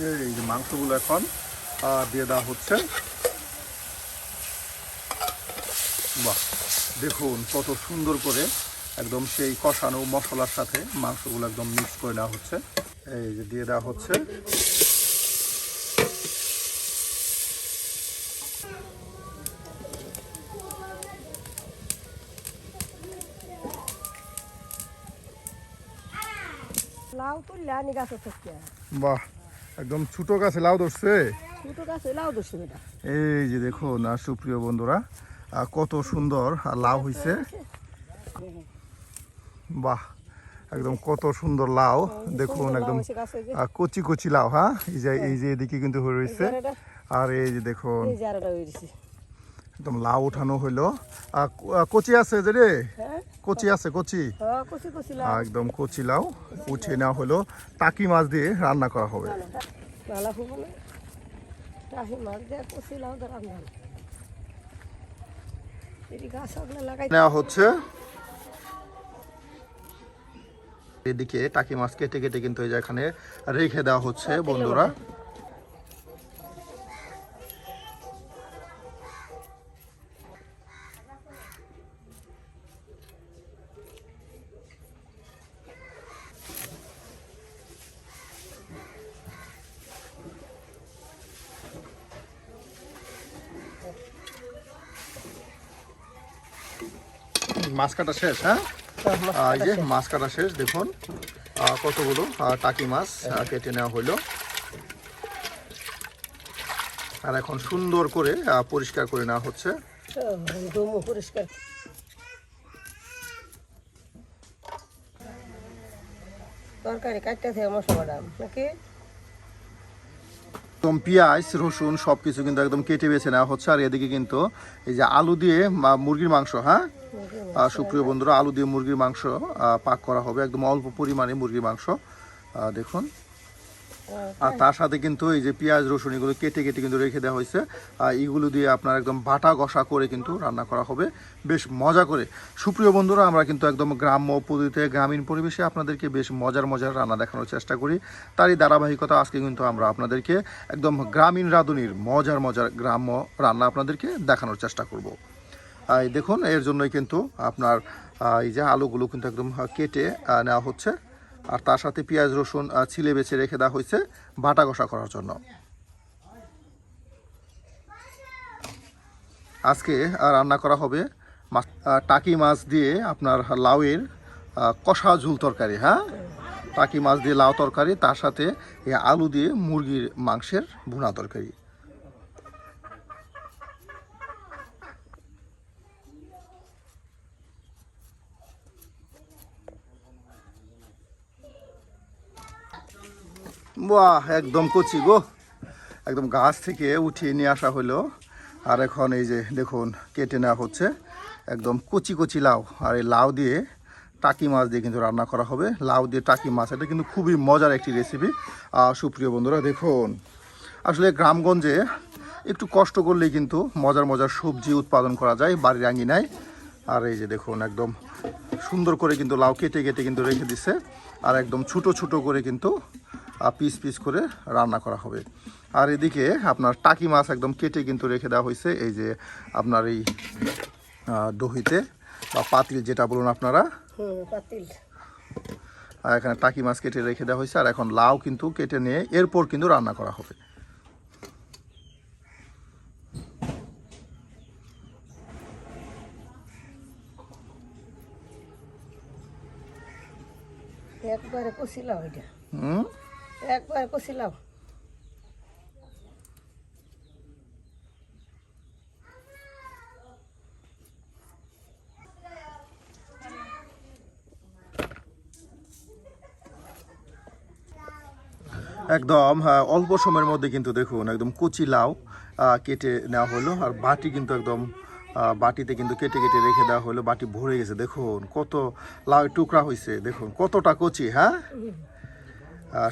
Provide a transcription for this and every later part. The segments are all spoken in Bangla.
এই যে মাংসগুলো এখন দিয়ে দেওয়া হচ্ছে। বাহ দেখুন কত সুন্দর করে একদম সেই কষানো মশলার সাথে মাংসগুলো একদম মিক্স করে নেওয়া হচ্ছে। এই যে দিয়ে দেওয়া হচ্ছে। লাউ গাছ থেকে বাহ একদম ছোটো গাছে লাউ ধরছে। ছোট গাছে লাউ ধরছে এই যে দেখো না সুপ্রিয় বন্ধুরা কত সুন্দর আর লাউ হয়েছে বাহ একদম কত সুন্দর লাউ। দেখুন একদম কচি কচি লাউ হ্যাঁ? এই যে এই যে এদিকে কিন্তু হয়ে রয়েছে। আর এই যে দেখুন। একদম লাউ উঠানো হইল। কচি আছে যে রে? হ্যাঁ? কচি আছে কচি? হ্যাঁ একদম কচি লাউ উঠিয়ে নেওয়া হলো টাকি মাছ দিয়ে রান্না করা হবে। নেওয়া হচ্ছে। এদিকে টাকি মাছ কেটে কেটে কিন্তু এখানে রেখে দেওয়া হচ্ছে বন্ধুরা। মাছ কাটা শেষ হ্যাঁ? এই যে মাছ কাটা শেষ, দেখুন। কতগুলো? টাকি মাছ কেটে নেওয়া হলো। আর এখন সুন্দর করে পরিষ্কার করে নেওয়া হচ্ছে। তরকারি কাটতে মশলা নাকি? একদম পেঁয়াজ, রসুন সব কিছু কিন্তু একদম কেটে বেছে নেওয়া হচ্ছে। আর এদিকে কিন্তু এই যে আলু দিয়ে মুরগির মাংস হ্যাঁ? সুপ্রিয় বন্ধুরা, আলু দিয়ে মুরগির মাংস পাক করা হবে। একদম অল্প পরিমাণে মুরগির মাংস। দেখুন। আর তার সাথে কিন্তু এই যে পেঁয়াজ, রসুন এগুলো কেটে কেটে কিন্তু রেখে দেওয়া হয়েছে। আর এগুলো দিয়ে আপনার একদম বাটা কষা করে কিন্তু রান্না করা হবে। বেশ মজা করে। সুপ্রিয় বন্ধুরা, আমরা কিন্তু একদম গ্রাম্য পদ্ধতিতে গ্রামীণ পরিবেশে আপনাদেরকে বেশ মজার মজার রান্না দেখানোর চেষ্টা করি। তারই ধারাবাহিকতা আজকে কিন্তু আমরা আপনাদেরকে একদম গ্রামীণ রাঁধুনির মজার মজার গ্রাম্য রান্না আপনাদেরকে দেখানোর চেষ্টা করব। এই দেখুন, এর জন্যই কিন্তু আপনার এই যে আলুগুলো কিন্তু একদম কেটে নেওয়া হচ্ছে। আর তার সাথে পেঁয়াজ, রসুন ছিলে বেছে রেখে দেওয়া হয়েছে বাটা কষা করার জন্য। আজকে রান্না করা হবে টাকি মাছ দিয়ে আপনার লাউয়ের কষা ঝুল তরকারি হ্যাঁ? টাকি মাছ দিয়ে লাউ তরকারি, তার সাথে আলু দিয়ে মুরগির মাংসের ভুনা তরকারি। বাহ, একদম কচি গো। একদম গাছ থেকে উঠিয়ে নিয়ে আসা হলো। আর এখন এই যে দেখুন, কেটে নেওয়া হচ্ছে। একদম কচি কচি লাউ। আর এই লাউ দিয়ে টাকি মাছ দিয়ে কিন্তু রান্না করা হবে। লাউ দিয়ে টাকি মাছ, এটা কিন্তু খুবই মজার একটি রেসিপি আর সুপ্রিয় বন্ধুরা, দেখুন। আসলে গ্রামগঞ্জে একটু কষ্ট করলেই কিন্তু মজার মজার সবজি উৎপাদন করা যায় বাড়ির আঙ্গিনায় আর এই যে দেখুন, একদম সুন্দর করে কিন্তু লাউ কেটে কেটে কিন্তু রেখে দিছে। আর একদম ছোট ছোট করে কিন্তু পিস পিস করে রান্না করা হবে। আর এদিকে আপনার টাকি মাছ একদম কেটে কিন্তু রেখে দেওয়া হয়েছে। এই যে আপনার এই দহিতে বা পাতিল যেটা বলুন আপনারা। পাতিল। আর এখানে টাকি মাছ কেটে রেখে দেওয়া হয়েছে। আর এখন লাউ কিন্তু কেটে নিয়ে এরপর কিন্তু রান্না করা হবে। একবারে কচি লাউ এটা। হুম? একবারে কচি লাউ একদম হ্যাঁ, অল্প সময়ের মধ্যে কিন্তু দেখুন একদম কচি লাউ কেটে নেওয়া হলো আর বাটি কিন্তু একদম বাটিতে কিন্তু কেটে কেটে রেখে দেওয়া হলো বাটি ভরে গেছে দেখুন কত লাউ টুকরা হয়েছে দেখুন কতটা কচি হ্যাঁ?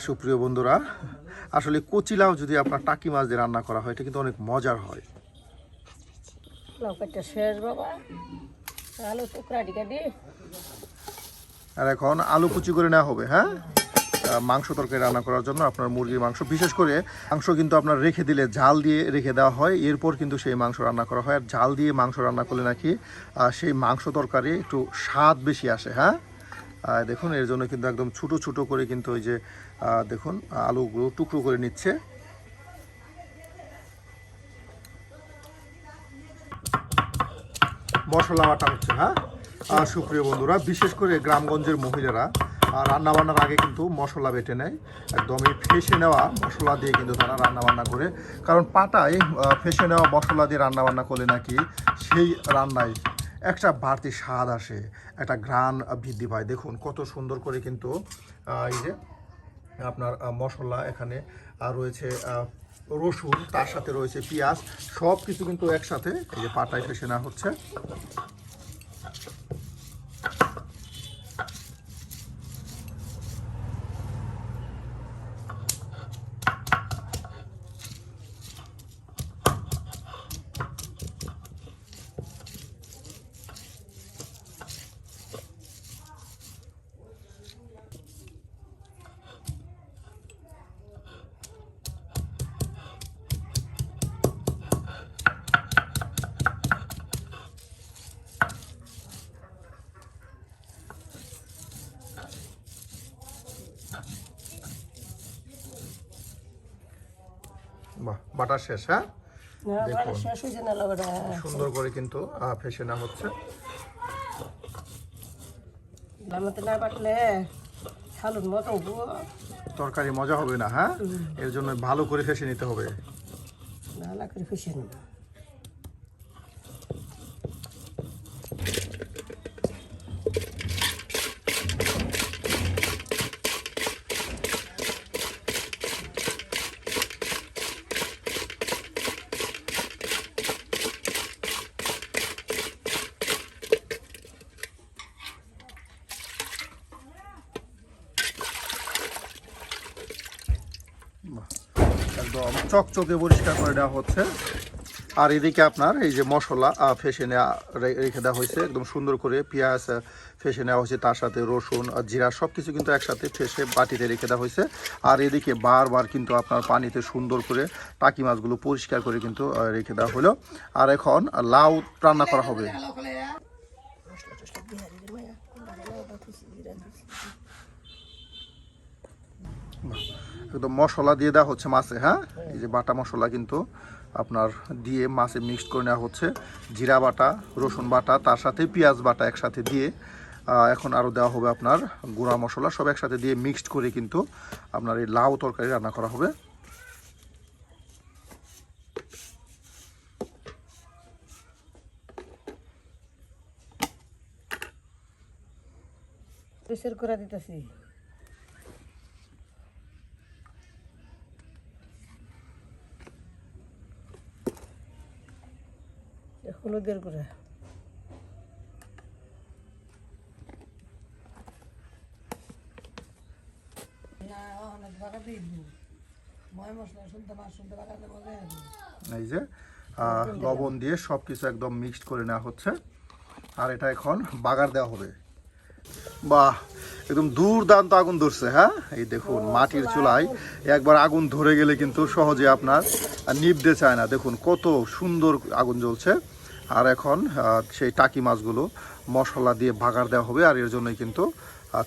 সুপ্রিয় বন্ধুরা আসলে কচিলাও যদি আপনার টাকি মাছ দিয়ে রান্না করা হয় এটা কিন্তু অনেক মজার হয়। আর এখন আলু কুচি করে নেওয়া হবে হ্যাঁ? মাংস তরকারি রান্না করার জন্য আপনার মুরগির মাংস। বিশেষ করে মাংস কিন্তু আপনার রেখে দিলে ঝাল দিয়ে রেখে দেওয়া হয় এরপর কিন্তু সেই মাংস রান্না করা হয়। আর ঝাল দিয়ে মাংস রান্না করলে নাকি সেই মাংস তরকারি একটু স্বাদ বেশি আসে হ্যাঁ? দেখুন, এর জন্য কিন্তু একদম ছোটো ছোটো করে কিন্তু ওই যে দেখুন, আলুগুলো টুকরো করে নিচ্ছে। মশলা বাটা হচ্ছে হ্যাঁ? আর সুপ্রিয় বন্ধুরা, বিশেষ করে গ্রামগঞ্জের মহিলারা রান্না বান্নার আগে কিন্তু মশলা বেটে নেয়। একদমই ফেসে নেওয়া মশলা দিয়ে কিন্তু তারা রান্না বান্না করে। কারণ পাটায় ফেসে নেওয়া মশলা দিয়ে রান্না বান্না করলে নাকি সেই রান্নায় একটা বাড়তি স্বাদ আসে, একটা ঘ্রাণ বৃদ্ধি পায়। দেখুন, কত সুন্দর করে কিন্তু এই যে আপনার মশলা এখানে রয়েছে রসুন, তার সাথে রয়েছে পেঁয়াজ সব কিছু কিন্তু একসাথে, এই যে পাটায় ফেসে না হচ্ছে। বাটা শেষ হ্যাঁ? দেখুন। সুন্দর করে কিন্তু ফেসে হচ্ছে। না বাটলে হব তরকারি মজা হবে না হ্যাঁ? এর জন্য ভালো করে ফেসে নিতে হবে। ভালো করে ফেসে নেব। একদম চকচকে পরিষ্কার করে দেওয়া হচ্ছে। আর এদিকে আপনার এই যে মশলা ফেসে নেওয়া রেখে দেওয়া হয়েছে, একদম সুন্দর করে পেঁয়াজ ফেসে নেওয়া হয়েছে, তার সাথে রসুন আর জিরা সব কিছু কিন্তু একসাথে ফেসে বাটিতে রেখে দেওয়া হয়েছে। আর এদিকে বারবার কিন্তু আপনার পানিতে সুন্দর করে টাকি মাছগুলো পরিষ্কার করে কিন্তু রেখে দেওয়া হলো। আর এখন লাউ রান্না করা হবে। একদম মশলা দিয়ে দেওয়া হচ্ছে মাছে হ্যাঁ? এই যে বাটা মশলা কিন্তু আপনার দিয়ে মাছে মিক্সড করে নেওয়া হচ্ছে। জিরা বাটা, রসুন বাটা, তার সাথে পেঁয়াজ বাটা একসাথে দিয়ে এখন আরও দেওয়া হবে আপনার গুঁড়া মশলা, সব একসাথে দিয়ে মিক্সড করে কিন্তু আপনার এই লাউ তরকারি রান্না করা হবে। প্রেসার করে দিতেছি। মজা হবে এই যে লবণ দিয়ে সব কিছু একদম মিক্সড করে নেওয়া হচ্ছে। আর এটা এখন বাগার দেওয়া হবে। বাহ, একদম দুর্দান্ত আগুন ধরছে হ্যাঁ? এই দেখুন, মাটির চুলায় একবার আগুন ধরে গেলে কিন্তু সহজে আপনার নিভতে চায় না। দেখুন, কত সুন্দর আগুন জ্বলছে। আর এখন সেই টাকি মাছগুলো মশলা দিয়ে ভাগার দেওয়া হবে, আর এর জন্যই কিন্তু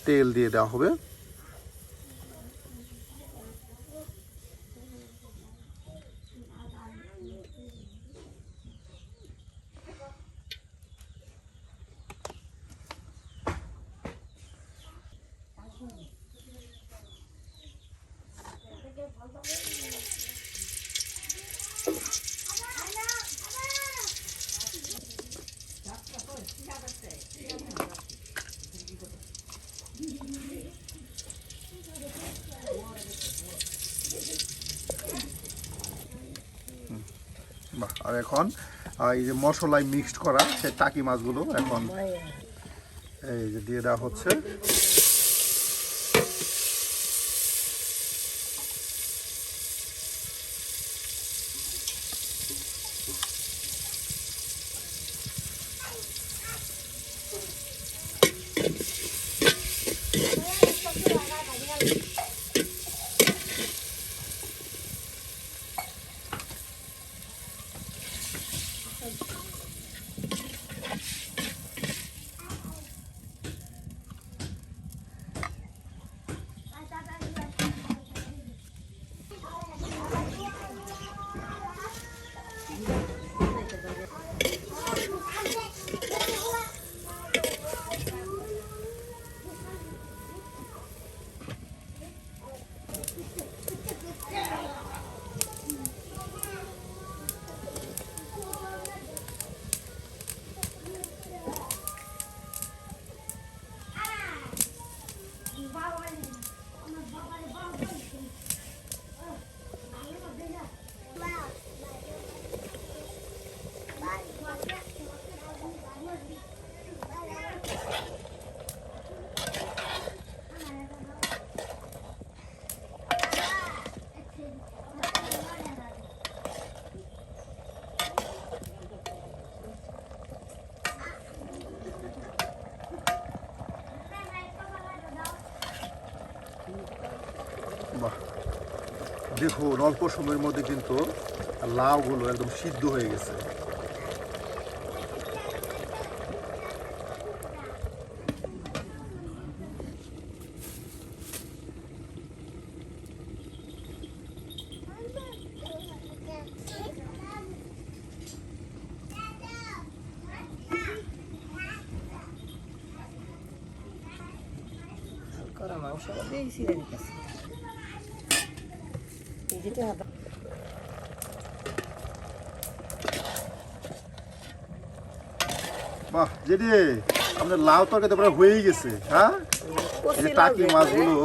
তেল দিয়ে দেওয়া হবে বাহ আর এখন এই যে মশলায় মিক্সড করা সেই টাকি মাছগুলো এখন এই যে দিয়ে দেওয়া হচ্ছে। দেখুন অল্প সময়ের মধ্যে কিন্তু লাউগুলো একদম সিদ্ধ হয়ে গেছে। দিয়ে ছিঁড়ে দিতেছে এই যেটা হাতে বাহ যেটি আমাদের লাউ তরকারি প্রায় হয়েই গেছে হ্যাঁ? এই যে টাকি মাছগুলো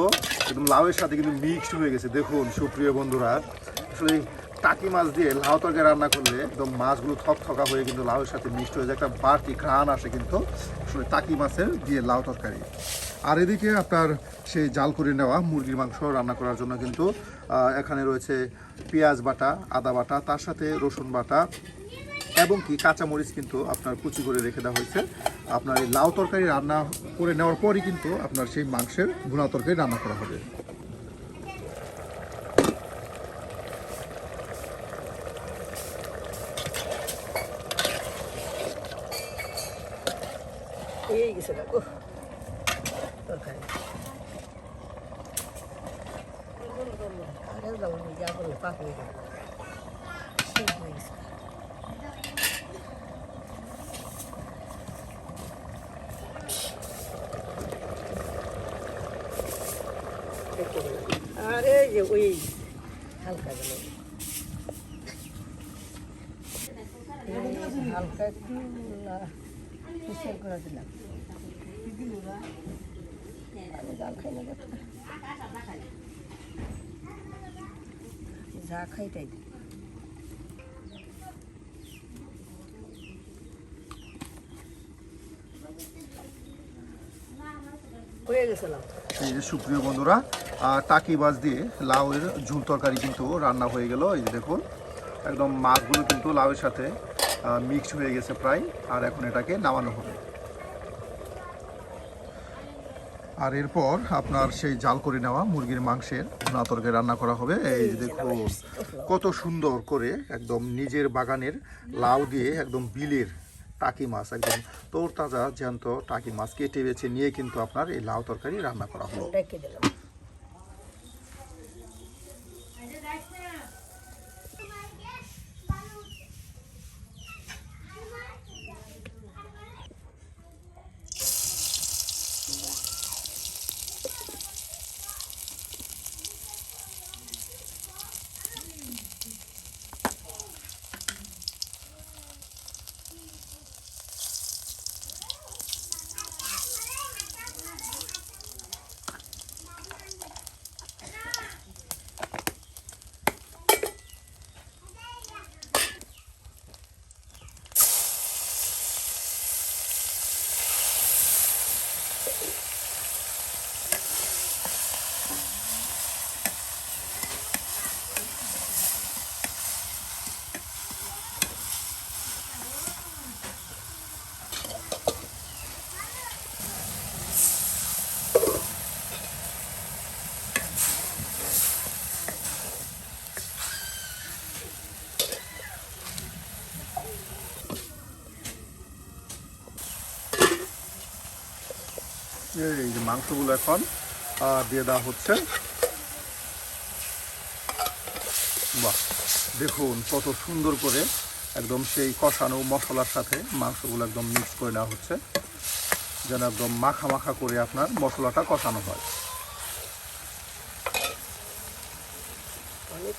একদম লাউয়ের সাথে কিন্তু মিক্সড হয়ে গেছে দেখুন সুপ্রিয় বন্ধুরা। আসলে টাকি মাছ দিয়ে লাউ তরকারি রান্না করলে একদম মাছগুলো থক থকা হয়ে কিন্তু লাউয়ের সাথে মিক্সড হয়ে যায় একটা বাড়তি ঘ্রাণ আসে কিন্তু আসলে টাকি মাছের দিয়ে লাউ তরকারি। আর এদিকে আপনার সেই জাল করে নেওয়া মুরগির মাংস রান্না করার জন্য কিন্তু এখানে রয়েছে পেঁয়াজ বাটা, আদা বাটা, তার সাথে রসুন বাটা এবং কি কাঁচামরিচ কিন্তু আপনার কুচি করে রেখে দেওয়া হয়েছে। আপনার এই লাউ তরকারি রান্না করে নেওয়ার পরই কিন্তু আপনার সেই মাংসের ভুনা তরকারি রান্না করা হবে। হয়ে গেছে দেখো তরকারি আগে যাব যা করল পাক হয়ে গেল সিদ্ধ হয়ে গেছে আরে যে ওই হালকা গেল হালকা একটু মিশিয়ে করে দিলাম আমি জাল খাই না দেখো। যা খাই তাই দিই। এই যে সুপ্রিয় বন্ধুরা টাকি মাছ দিয়ে লাউয়ের ঝুল তরকারি কিন্তু রান্না হয়ে গেল। এই যে দেখুন একদম মাছগুলো কিন্তু লাউয়ের সাথে মিক্সড হয়ে গেছে প্রায় আর এখন এটাকে নামানো হবে। আর এরপর আপনার সেই জাল করে নেওয়া মুরগির মাংসের ভুনা তরকারি রান্না করা হবে। এই যে দেখো কত সুন্দর করে একদম নিজের বাগানের লাউ দিয়ে একদম বিলের টাকি মাছ, একদম তোর তাজা জ্যান্ত টাকি মাছ কেটে বেছে নিয়ে কিন্তু আপনার এই লাউ তরকারি রান্না করা হলো। এই যে মাংসগুলো এখন দিয়ে দেওয়া হচ্ছে। বাহ, দেখুন কত সুন্দর করে একদম সেই কষানো মশলার সাথে মাংসগুলো একদম মিক্স করে নেওয়া হচ্ছে, যেন একদম মাখা মাখা করে আপনার মশলাটা কষানো হয়। আমি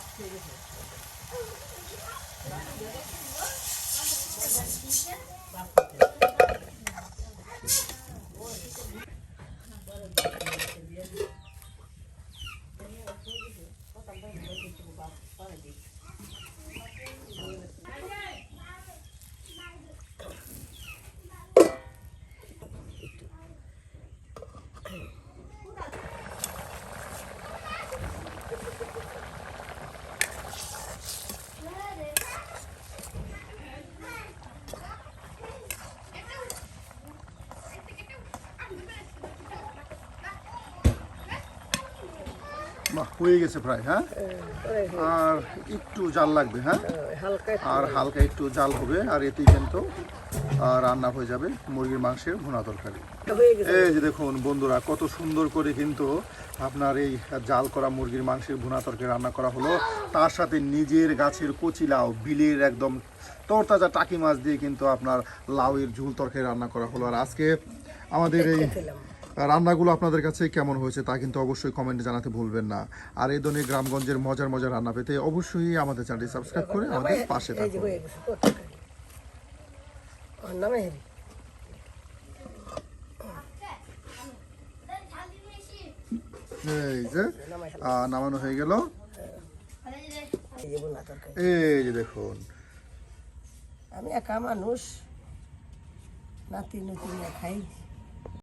Aferin. Ben de বাহ হয়ে গেছে প্রায় হ্যাঁ? আর একটু জাল লাগবে হ্যাঁ? আর হালকা একটু জাল হবে আর এতেই কিন্তু রান্না হয়ে যাবে মুরগির মাংসের ভুনা তরকারি। এই যে দেখুন বন্ধুরা কত সুন্দর করে কিন্তু আপনার এই জাল করা মুরগির মাংসের ভুনা তরকারি রান্না করা হলো। তার সাথে নিজের গাছের কচি লাউ বিলের একদম তরতাজা টাকি মাছ দিয়ে কিন্তু আপনার লাউয়ের ঝুল তরকারি রান্না করা হলো। আর আজকে আমাদের এই রান্নাগুলো আপনাদের কাছে কেমন হয়েছে তা কিন্তু অবশ্যই কমেন্টে জানাতে ভুলবেন না। আর এই ধরনের গ্রামগঞ্জের মজার মজার রান্না পেতে অবশ্যই আমাদের চ্যানেলটি সাবস্ক্রাইব করে আমাদের পাশে থাকুন। এই যে নামানো হয়ে গেল। এই যে দেখুন। আমি একা মানুষ নাতি নতুন খাই।